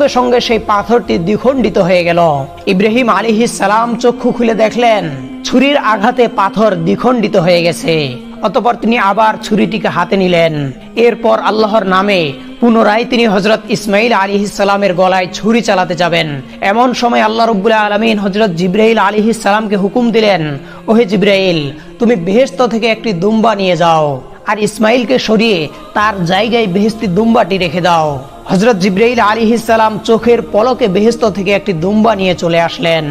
সঙ্গে সঙ্গে সেই পাথরটি দ্বিখণ্ডিত হয়ে গেল। ইব্রাহিম আলিহিস সালাম চক্ষু খুলে দেখলেন, ছুরির আঘাতে পাথর দ্বিখণ্ডিত হয়ে গেছে। অতপর তিনি আবার ছুরিটিকে হাতে নিলেন। এরপর আল্লাহর নামে পুনরায় তিনি হজরত ইসমাইল আলী ইসালামের গলায় ছুরি চালাতে যাবেন। এমন সময় আল্লাহ রব্বুল্লাহ আলমিন হজরত জিব্রাইল আলী ইসালামকে হুকুম দিলেন, ওহে জিব্রাইল, তুমি বেহেস্ত থেকে একটি দুম্বা নিয়ে যাও, আর ইসমাইলকে সরিয়ে তার জায়গায় বেহেস্তি দুম্বাটি রেখে দাও। হজরত জিব্রাইল আলী ইসালাম চোখের পলকে বেহেস্ত থেকে একটি দুম্বা নিয়ে চলে আসলেন।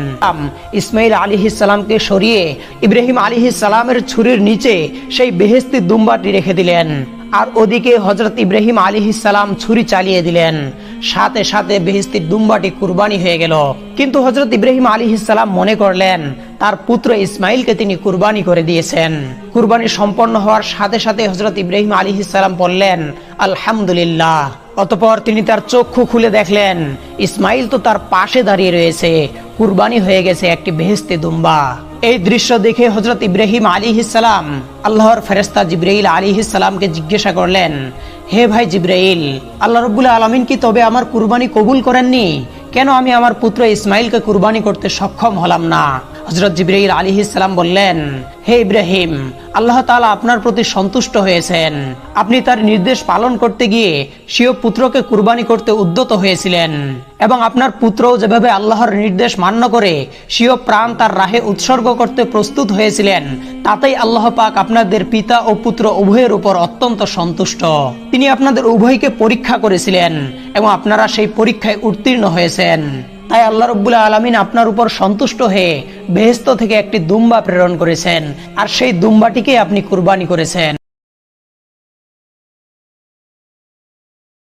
ইসমাইল আলী ইসালামকে সরিয়ে ইব্রাহিম আলী ইসালামের ছুরির নিচে সেই বেহেস্তি দুম্বাটি রেখে দিলেন। আর ওদিকে হজরত ইব্রাহিম আলী সালাম ছুরি চালিয়ে দিলেন। সাথে সাথে বেহেস্তির দুম্বাটি কুরবানি হয়ে গেল। কিন্তু হজরত ইব্রাহিম আলী সালাম মনে করলেন, তার পুত্র ইসমাইলকে তিনি কুরবানি করে দিয়েছেন। কুরবানি সম্পন্ন হওয়ার সাথে সাথে হজরত ইব্রাহিম আলী সালাম বললেন, আলহামদুলিল্লাহ। অতপর তিনি তার চক্ষু খুলে দেখলেন, ইসমাইল তো তার পাশে দাঁড়িয়ে রয়েছে, কুরবানি হয়ে গেছে একটি বেহেস্তি দুম্বা। এই দৃশ্য দেখে হজরত ইব্রাহিম আলী সালাম, আল্লাহর ফেরেস্তা জিব্রাইল আলী সালামকে জিজ্ঞাসা করলেন, হে ভাই জিব্রাইল, আল্লাহ রব্বুল্লাহ আলমিন কি তবে আমার কুরবানি কবুল করেননি? কেন আমি আমার পুত্র ইসমাইলকে কুরবানি করতে সক্ষম হলাম না? হজরত জিব্রাইল আলী সালাম বললেন, হে ইব্রাহিম, আল্লাহ তাআলা আপনার প্রতি সন্তুষ্ট হয়েছেন। আপনি তার নির্দেশ পালন করতে গিয়ে স্বীয় পুত্রকে কুরবানি করতে উদ্যত হয়েছিলেন এবং আপনার পুত্রও যেভাবে আল্লাহর নির্দেশ মান্য করে স্বীয় প্রাণ তার রাহে উৎসর্গ করতে প্রস্তুত হয়েছিলেন, তাতেই আল্লাহ পাক আপনাদের পিতা ও পুত্র উভয়ের উপর অত্যন্ত সন্তুষ্ট। তিনি আপনাদের উভয়কে পরীক্ষা করেছিলেন এবং আপনারা সেই পরীক্ষায় উত্তীর্ণ হয়েছেন। তাই আল্লাহ রব্বুল্লাহ আলমিন আপনার উপর সন্তুষ্ট হয়ে বেহেস্ত থেকে একটি দুম্বা প্রেরণ করেছেন। আর সেই দুম্বাটিকে আপনি কুরবানি করেছেন।